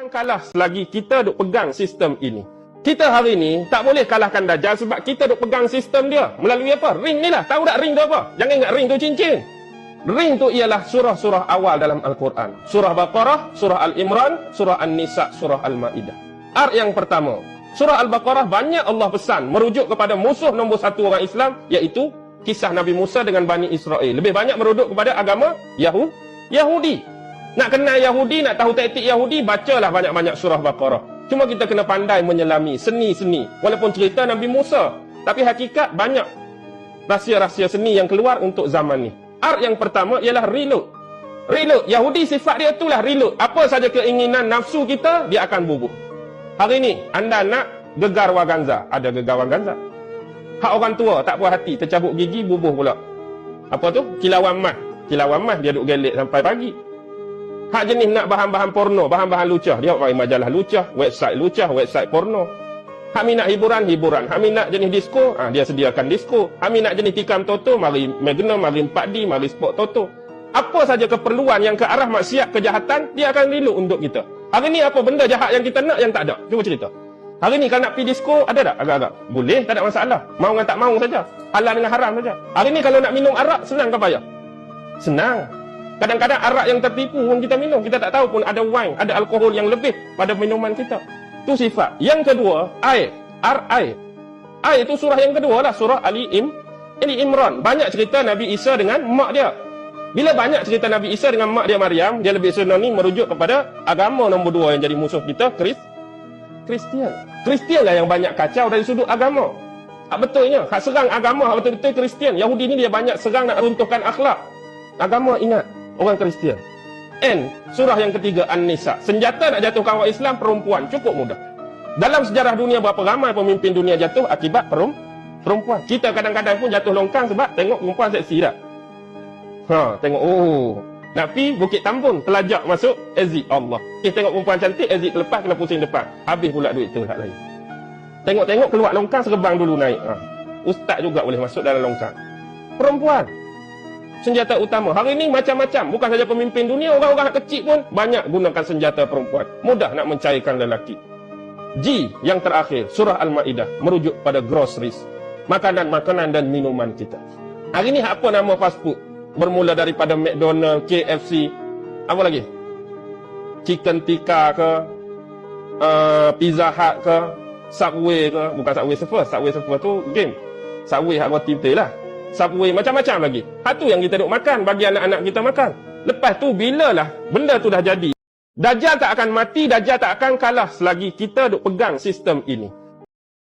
akan kalah selagi kita duk pegang sistem ini. Kita hari ni tak boleh kalahkan Dajjal sebab kita duk pegang sistem dia. Melalui apa? Ring ni lah. Tahu tak ring tu apa? Jangan ingat ring tu cincin. Ring tu ialah surah-surah awal dalam Al-Quran. Surah Baqarah, Surah Al-Imran, Surah An-Nisa, Surah Al-Ma'idah. Art yang pertama. Surah Al-Baqarah banyak Allah pesan merujuk kepada musuh nombor satu orang Islam iaitu kisah Nabi Musa dengan Bani Israel. Lebih banyak merujuk kepada agama Yahud, Yahudi. Nak kenal Yahudi, nak tahu taktik Yahudi, bacalah banyak-banyak surah Baqarah. Cuma kita kena pandai menyelami seni-seni. Walaupun cerita Nabi Musa. Tapi hakikat banyak rahsia-rahsia seni yang keluar untuk zaman ni. Art yang pertama ialah reload. Reload. Yahudi sifat dia itulah reload. Apa saja keinginan nafsu kita, dia akan bubuh. Hari ni, anda nak gegar waganza. Ada gegar waganza. Hak orang tua, tak puas hati. Tercabut gigi, bubuh pula. Apa tu? Kilauan mah. Kilauan mah, dia duk gelik sampai pagi. Hak jenis nak bahan-bahan porno, bahan-bahan lucah. Dia pakai majalah lucah, website lucah, website porno. Hak minat hiburan, hiburan. Hak minat jenis disco, ha, dia sediakan disco. Hak minat jenis tikam toto, mari Magnum, mari 4D, mari Sport Toto. Apa saja keperluan yang ke arah maksiat kejahatan, dia akan reload untuk kita. Hari ni apa benda jahat yang kita nak yang tak ada? Cuba cerita. Hari ni kalau nak pergi disco, ada tak? Agak-agak. Boleh, tak ada masalah. Mau dengan tak mau saja. Halal dengan haram saja. Hari ni kalau nak minum arak, senang ke payah? Senang. Kadang-kadang arak yang tertipu pun kita minum. Kita tak tahu pun ada wine, ada alkohol yang lebih pada minuman kita. Itu sifat. Yang kedua, air. Ar air. Air itu surah yang kedua lah. Surah Ali Im. Ali Imran. Banyak cerita Nabi Isa dengan mak dia. Bila banyak cerita Nabi Isa dengan mak dia Maryam, dia lebih senang ni merujuk kepada agama nombor dua yang jadi musuh kita, Kris, Kristian. Kristian lah yang banyak kacau dari sudut agama. Hak betulnya, hak serang agama, hak betul-betul Kristian. Yahudi ni dia banyak serang nak runtuhkan akhlak. Agama ingat, orang Kristian. N, surah yang ketiga, An-Nisa. Senjata nak jatuhkan orang Islam, perempuan. Cukup mudah. Dalam sejarah dunia, berapa ramai pemimpin dunia jatuh akibat perempuan. Kita kadang-kadang pun jatuh longkang sebab tengok perempuan seksi tak? Ha, tengok oh. Nak pi Bukit Tambun, telajak masuk exit Allah. Eh tengok perempuan cantik, exit lepas kena pusing depan. Habis pula duit tu tak lain. Tengok-tengok keluar longkang serebang dulu naik. Ha. Ustaz juga boleh masuk dalam longkang. Perempuan. Senjata utama. Hari ini macam-macam. Bukan saja pemimpin dunia, orang-orang kecil pun banyak gunakan senjata perempuan. Mudah nak mencairkan lelaki. G yang terakhir, surah Al-Ma'idah merujuk pada groceries. Makanan-makanan dan minuman kita. Hari ini apa nama fast food? bermula daripada McDonald, KFC, apa lagi? Chicken tikka ke, uh, Pizza Hut ke, Subway ke, bukan Subway Surfer, Subway Surfer tu game. Subway hak roti betul lah. Subway macam-macam lagi. Hak tu yang kita duk makan, bagi anak-anak kita makan. Lepas tu, bila lah benda tu dah jadi, Dajjal tak akan mati, Dajjal tak akan kalah selagi kita duk pegang sistem ini.